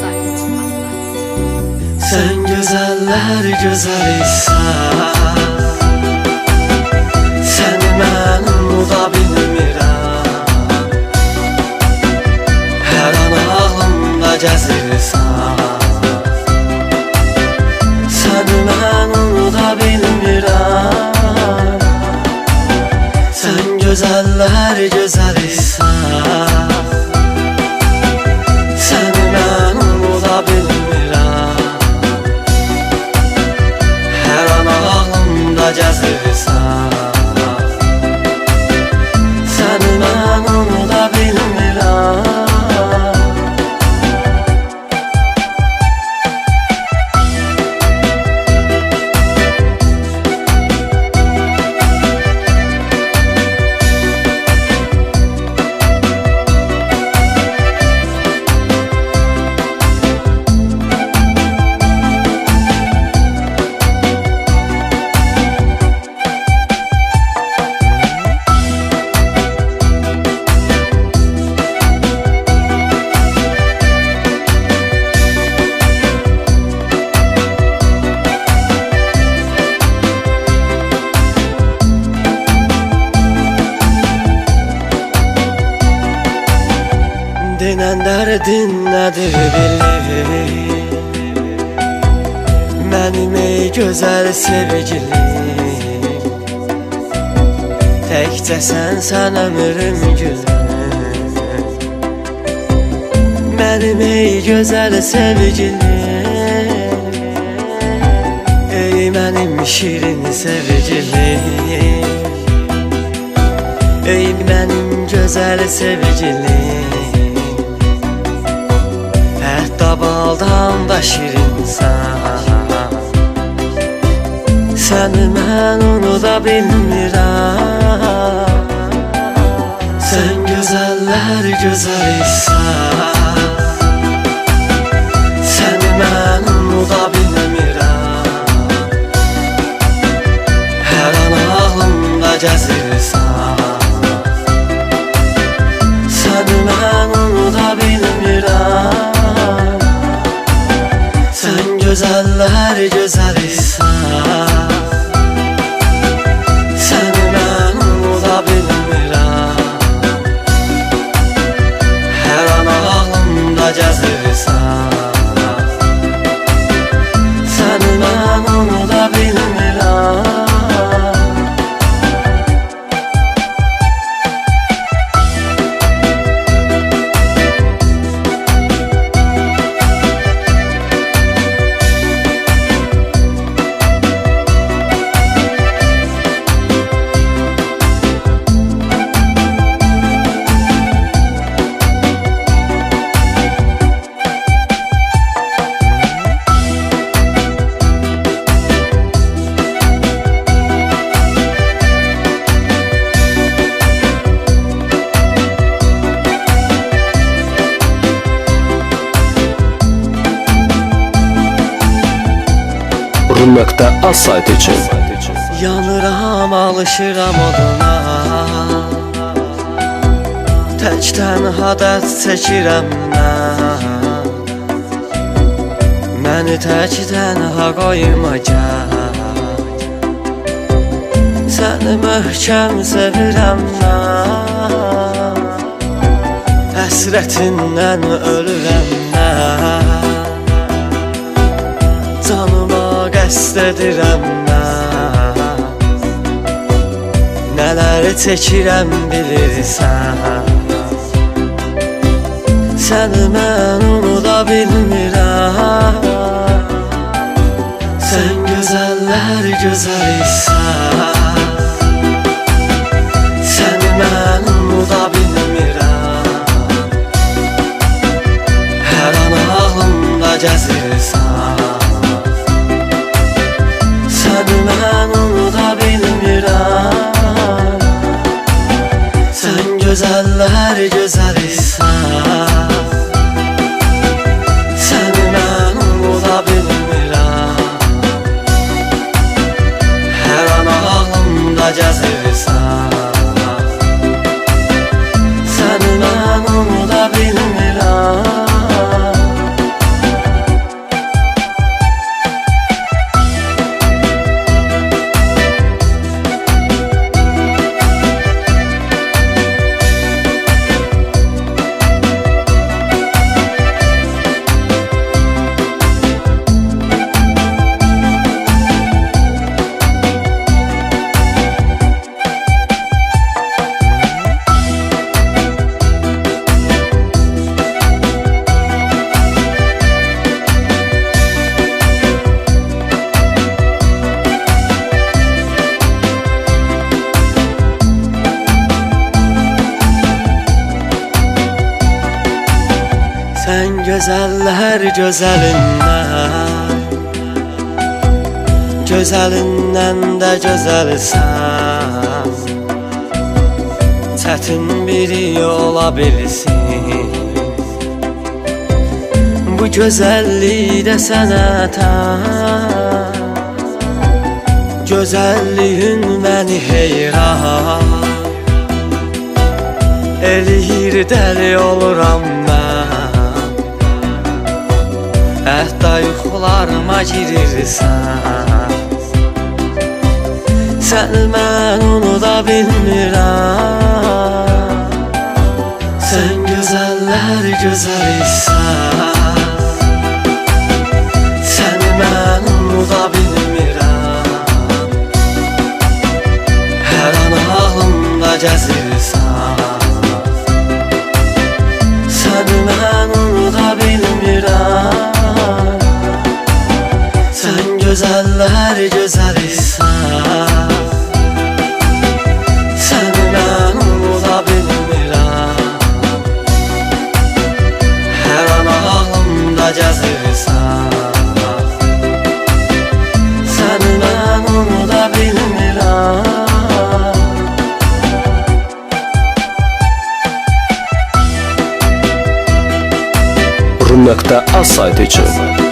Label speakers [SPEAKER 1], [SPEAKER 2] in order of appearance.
[SPEAKER 1] Saytı
[SPEAKER 2] Sen güzeller güzelsen Sen benim uda bilmirəm Hər an ağlımda gəzirsən Sen benim uda bilmirəm Sen güzeller güzelsen Denən dərdin nədir bilir Mənim ey gözəl sevgilim Təkcə sən sən ömrüm gülüm Mənim ey gözəl sevgilim Ey mənim şirin sevgilim Ey mənim gözəl sevgilim Hətta baldan da şirinsən Səni mən unuda bilmirəm Sən gözəllər gözəlsən Səni mən unuda bilmirəm Hər an ağlımda gəzirsən
[SPEAKER 3] Rum.az saytı için
[SPEAKER 2] Yanıram, alışıram oduna. Tək tənha dərd çəkirəm mən Məni tək tənha qoyma gəl Səni möhkəm sevirəm mən Həsrətindən ölürəm Canıma qəsd edirəm mən Nələr çəkirəm bilirsən Səni mən unuda bilmirəm Sən gözəllər gözəlsən Sən gözəllər gözəlsən Səni Gözəllər gözəlindən Gözəlindən də gözəlsən Çətin biri ola bilsin Bu gözəllikdə sənətə Gözəlliyin məni heyran. Eləyir dəli oluram mən Hətta yuxularıma girirsən. Səni mən unuda bilmirəm. Sən gözəllər gözəlisən Səni mən unuda bilmirəm. Hər an ağlımda gəzirsən gözəllər gözəlisən Səni mən unuda bilmirəm Hər an ağlımda gəzirsən Səni mən unuda bilmirəm
[SPEAKER 3] Rum.az saytı için